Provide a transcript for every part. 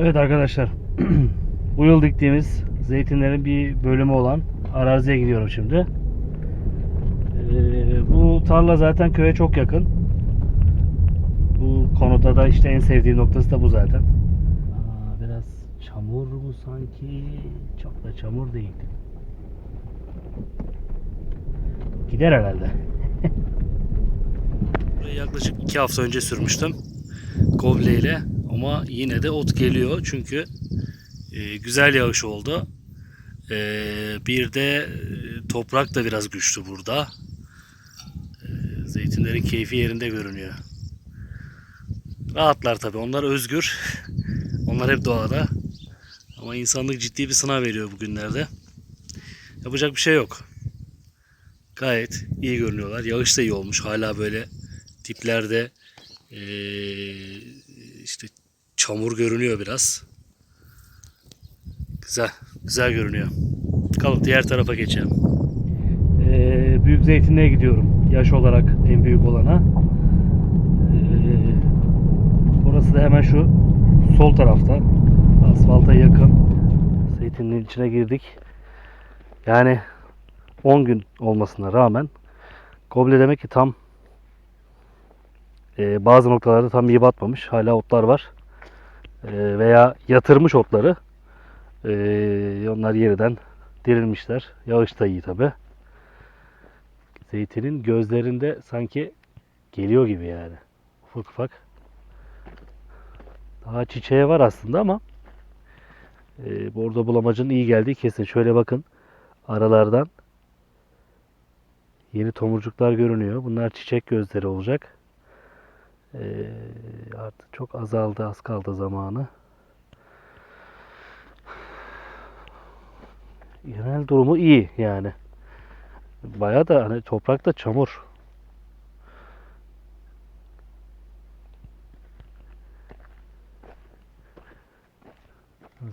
Evet arkadaşlar. Bu yıl diktiğimiz zeytinlerin bir bölümü olan araziye gidiyorum şimdi. Ee, bu tarla zaten köye çok yakın. Bu konuda da işte en sevdiğim noktası da bu zaten. Aa, biraz çamur mu sanki? Çok da çamur değil. Gider herhalde. Burayı yaklaşık iki hafta önce sürmüştüm. Goble ile ama yine de ot geliyor çünkü e, güzel yağış oldu. E, bir de e, toprak da biraz güçlü burada. E, zeytinlerin keyfi yerinde görünüyor. Rahatlar tabi onlar özgür. onlar hep doğada. Ama insanlık ciddi bir sınav veriyor bugünlerde. Yapacak bir şey yok. Gayet iyi görünüyorlar. Yağış da iyi olmuş. Hala böyle diplerde eee, işte çamur görünüyor biraz. Güzel. Güzel görünüyor. Bakalım diğer tarafa geçelim. Ee, büyük zeytinliğe gidiyorum. Yaş olarak en büyük olana. Ee, burası da hemen şu sol tarafta. Asfalta yakın. Zeytinliğin içine girdik. Yani 10 gün olmasına rağmen Koble demek ki tam e, bazı noktalarda tam iyi batmamış. Hala otlar var. E, veya yatırmış otları. E, onlar yeniden dirilmişler. Yağış da iyi tabi. Zeytinin gözlerinde sanki geliyor gibi yani. Ufak ufak. Daha çiçeği var aslında ama e, bordo bulamacın iyi geldiği kesin. Şöyle bakın. Aralardan yeni tomurcuklar görünüyor. Bunlar çiçek gözleri olacak. Ee, artık çok azaldı, az kaldı zamanı. Genel durumu iyi yani. Bayağı da hani toprakta çamur.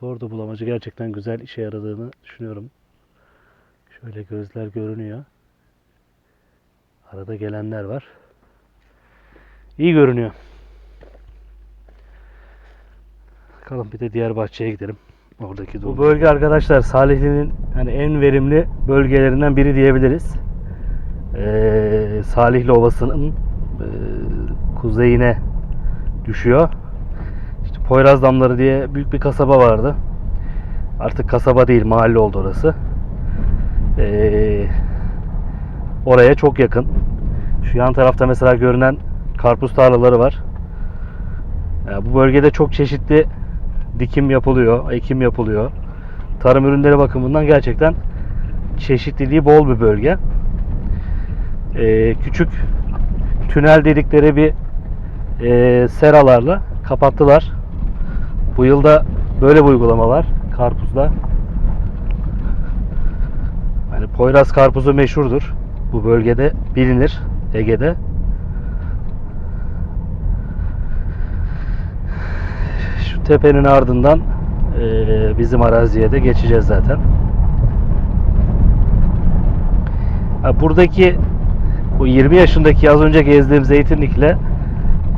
Bordo bulamacı gerçekten güzel işe yaradığını düşünüyorum. Şöyle gözler görünüyor. Arada gelenler var. İyi görünüyor. Bakalım bir de diğer bahçeye gidelim. Oradaki Bu bölge arkadaşlar Salihli'nin hani en verimli bölgelerinden biri diyebiliriz. Ee, Salihli Ovası'nın e, kuzeyine düşüyor. İşte Poyraz Damları diye büyük bir kasaba vardı. Artık kasaba değil mahalle oldu orası. Ee, oraya çok yakın. Şu yan tarafta mesela görünen karpuz tarlaları var. Bu bölgede çok çeşitli dikim yapılıyor, ekim yapılıyor. Tarım ürünleri bakımından gerçekten çeşitliliği bol bir bölge. Ee, küçük tünel dedikleri bir e, seralarla kapattılar. Bu yılda böyle bir uygulama var karpuzda. Yani Poyraz karpuzu meşhurdur. Bu bölgede bilinir Ege'de. Şu tepenin ardından eee, bizim araziye de geçeceğiz zaten. Ha, buradaki bu 20 yaşındaki az önce gezdiğim zeytinlikle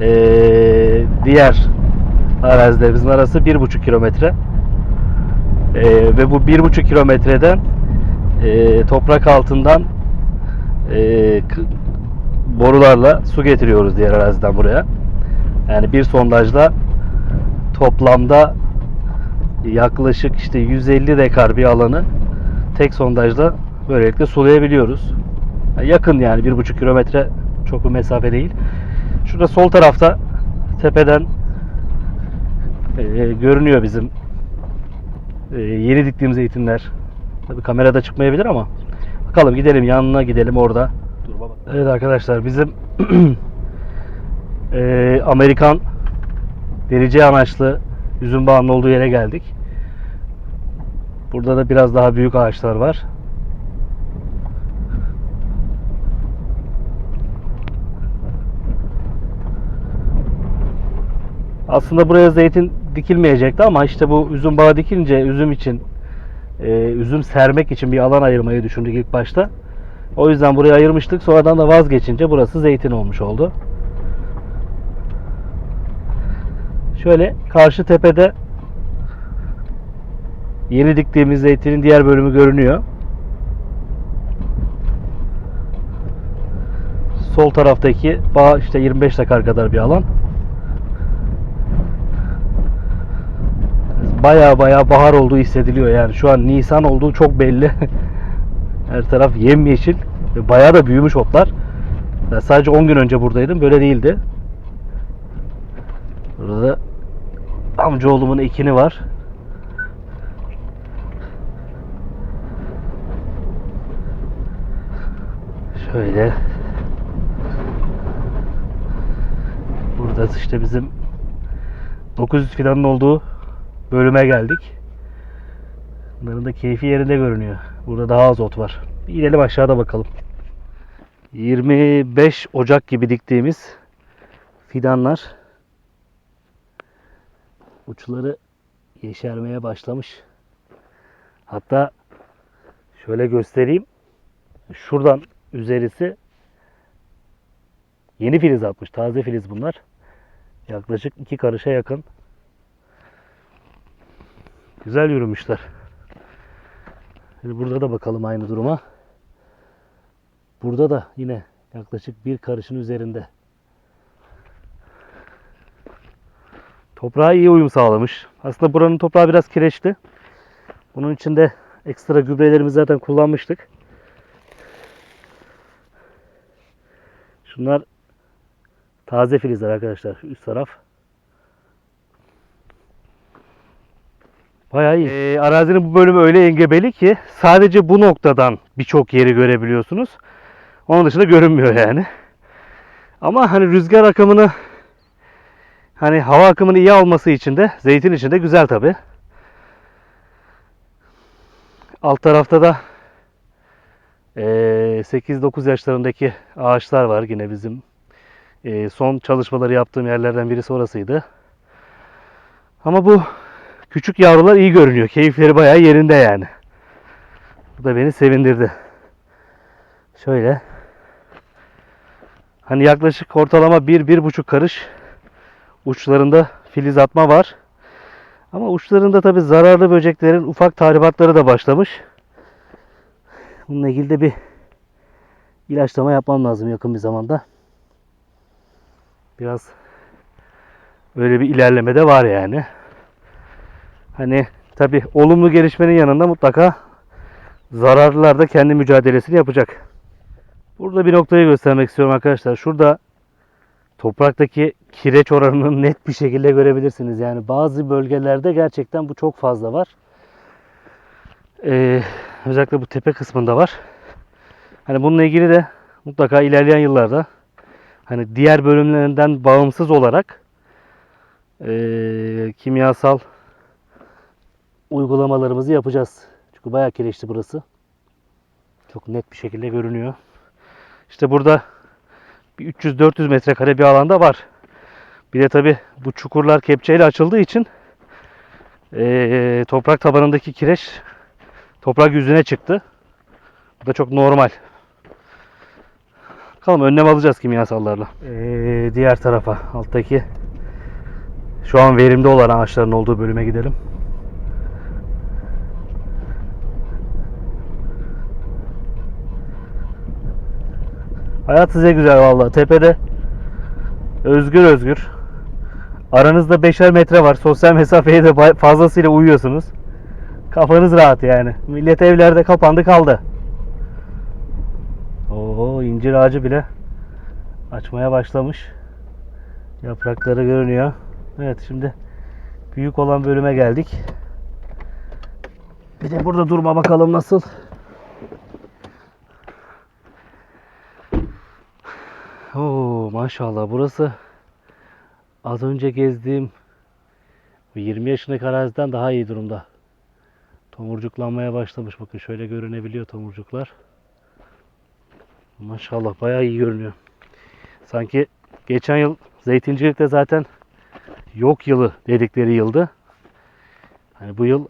eee, diğer arazilerimizin arası 1,5 kilometre. Eee, ve bu 1,5 kilometreden eee, toprak altından k- borularla su getiriyoruz diğer araziden buraya. Yani bir sondajla toplamda yaklaşık işte 150 dekar bir alanı tek sondajla böylelikle sulayabiliyoruz. Yakın yani bir buçuk kilometre çok bir mesafe değil. Şurada sol tarafta tepeden e, görünüyor bizim e, yeni diktiğim zeytinler. Tabii kamerada çıkmayabilir ama bakalım gidelim yanına gidelim orada. Evet arkadaşlar bizim e, Amerikan derici anaçlı üzüm bağının olduğu yere geldik. Burada da biraz daha büyük ağaçlar var. Aslında buraya zeytin dikilmeyecekti ama işte bu üzüm bağı dikilince üzüm için e, üzüm sermek için bir alan ayırmayı düşündük ilk başta. O yüzden buraya ayırmıştık. Sonradan da vazgeçince burası zeytin olmuş oldu. Şöyle karşı tepede Yeni diktiğimiz zeytinin diğer bölümü görünüyor. Sol taraftaki bağ işte 25 dakika kadar bir alan. Baya baya bahar olduğu hissediliyor yani şu an Nisan olduğu çok belli. Her taraf yemyeşil ve baya da büyümüş otlar. Ben sadece 10 gün önce buradaydım böyle değildi. Burada amcaoğlumun ekini var. Şöyle. Burada işte bizim 900 filanın olduğu bölüme geldik. Bunların da keyfi yerinde görünüyor. Burada daha az ot var. Bir inelim aşağıda bakalım. 25 Ocak gibi diktiğimiz fidanlar uçları yeşermeye başlamış. Hatta şöyle göstereyim. Şuradan üzerisi yeni filiz atmış. Taze filiz bunlar. Yaklaşık iki karışa yakın. Güzel yürümüşler. Şimdi burada da bakalım aynı duruma. Burada da yine yaklaşık bir karışın üzerinde. Toprağa iyi uyum sağlamış. Aslında buranın toprağı biraz kireçti. Bunun için de ekstra gübrelerimizi zaten kullanmıştık. Şunlar taze filizler arkadaşlar. Üst taraf. Bayağı iyi. Ee, arazinin bu bölümü öyle engebeli ki sadece bu noktadan birçok yeri görebiliyorsunuz. Onun dışında görünmüyor yani. Ama hani rüzgar akımını hani hava akımını iyi alması için de zeytin için de güzel tabi. Alt tarafta da eee, 8-9 yaşlarındaki ağaçlar var yine bizim son çalışmaları yaptığım yerlerden birisi orasıydı. Ama bu küçük yavrular iyi görünüyor. Keyifleri bayağı yerinde yani. Bu da beni sevindirdi. Şöyle. Hani yaklaşık ortalama 1-1,5 karış uçlarında filiz atma var. Ama uçlarında tabi zararlı böceklerin ufak tahribatları da başlamış. Bununla ilgili de bir ilaçlama yapmam lazım yakın bir zamanda. Biraz öyle bir ilerleme de var yani. Hani tabi olumlu gelişmenin yanında mutlaka zararlılar da kendi mücadelesini yapacak. Burada bir noktayı göstermek istiyorum arkadaşlar. Şurada topraktaki kireç oranını net bir şekilde görebilirsiniz. Yani bazı bölgelerde gerçekten bu çok fazla var. Ee, özellikle bu tepe kısmında var. Hani bununla ilgili de mutlaka ilerleyen yıllarda hani diğer bölümlerinden bağımsız olarak ee, kimyasal uygulamalarımızı yapacağız. Çünkü bayağı kireçli burası. Çok net bir şekilde görünüyor. İşte burada bir 300-400 metrekare bir alanda var. Bir de tabi bu çukurlar kepçeyle açıldığı için eee, toprak tabanındaki kireç toprak yüzüne çıktı. Bu da çok normal. Bakalım önlem alacağız kimyasallarla. Eee, diğer tarafa alttaki şu an verimde olan ağaçların olduğu bölüme gidelim. Hayat size güzel vallahi. Tepede özgür özgür. Aranızda beşer metre var. Sosyal mesafeye de fazlasıyla uyuyorsunuz. Kafanız rahat yani. Millet evlerde kapandı kaldı. Oo incir ağacı bile açmaya başlamış. Yaprakları görünüyor. Evet şimdi büyük olan bölüme geldik. Bir de burada durma bakalım nasıl. Oo maşallah burası az önce gezdiğim bu 20 yaşındaki araziden daha iyi durumda. Tomurcuklanmaya başlamış. Bakın şöyle görünebiliyor tomurcuklar. Maşallah bayağı iyi görünüyor. Sanki geçen yıl zeytincilikte zaten yok yılı dedikleri yıldı. Hani bu yıl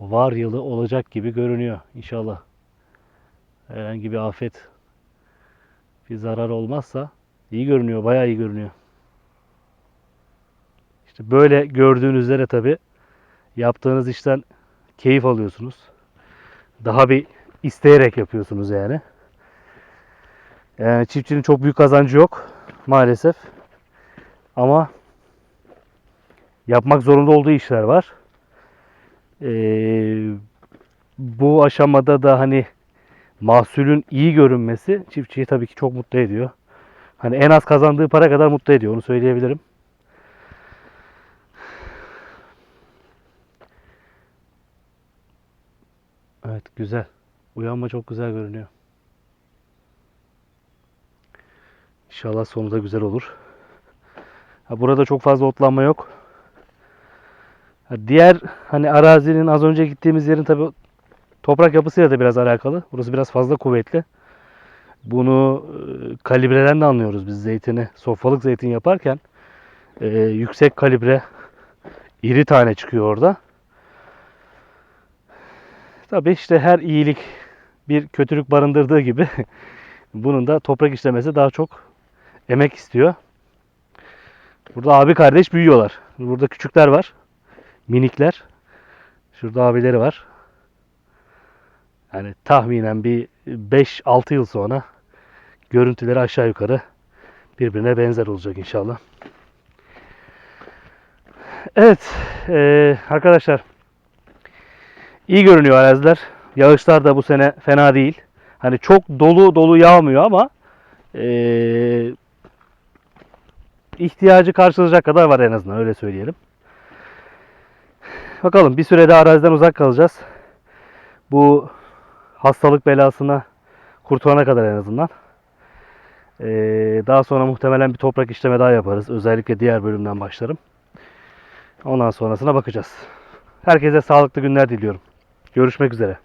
var yılı olacak gibi görünüyor inşallah. Herhangi bir afet bir zarar olmazsa iyi görünüyor, bayağı iyi görünüyor. İşte böyle gördüğünüz üzere tabi yaptığınız işten keyif alıyorsunuz. Daha bir isteyerek yapıyorsunuz yani. Yani çiftçinin çok büyük kazancı yok maalesef. Ama yapmak zorunda olduğu işler var. Ee, bu aşamada da hani mahsulün iyi görünmesi çiftçiyi tabii ki çok mutlu ediyor. Hani en az kazandığı para kadar mutlu ediyor onu söyleyebilirim. Evet güzel. Uyanma çok güzel görünüyor. İnşallah sonu da güzel olur. Ha, burada çok fazla otlanma yok. Ha, diğer hani arazinin az önce gittiğimiz yerin tabi toprak yapısıyla da biraz alakalı. Burası biraz fazla kuvvetli. Bunu e, kalibreden de anlıyoruz biz zeytini. Sofralık zeytin yaparken e, yüksek kalibre iri tane çıkıyor orada. Tabi işte her iyilik bir kötülük barındırdığı gibi bunun da toprak işlemesi daha çok emek istiyor. Burada abi kardeş büyüyorlar. Burada küçükler var. Minikler. Şurada abileri var. Yani tahminen bir 5-6 yıl sonra görüntüleri aşağı yukarı birbirine benzer olacak inşallah. Evet eee, arkadaşlar iyi görünüyor araziler. Yağışlar da bu sene fena değil. Hani çok dolu dolu yağmıyor ama eee, ihtiyacı karşılayacak kadar var en azından öyle söyleyelim. Bakalım bir sürede araziden uzak kalacağız. Bu hastalık belasına kurtulana kadar en azından. Ee, daha sonra muhtemelen bir toprak işleme daha yaparız. Özellikle diğer bölümden başlarım. Ondan sonrasına bakacağız. Herkese sağlıklı günler diliyorum. Görüşmek üzere.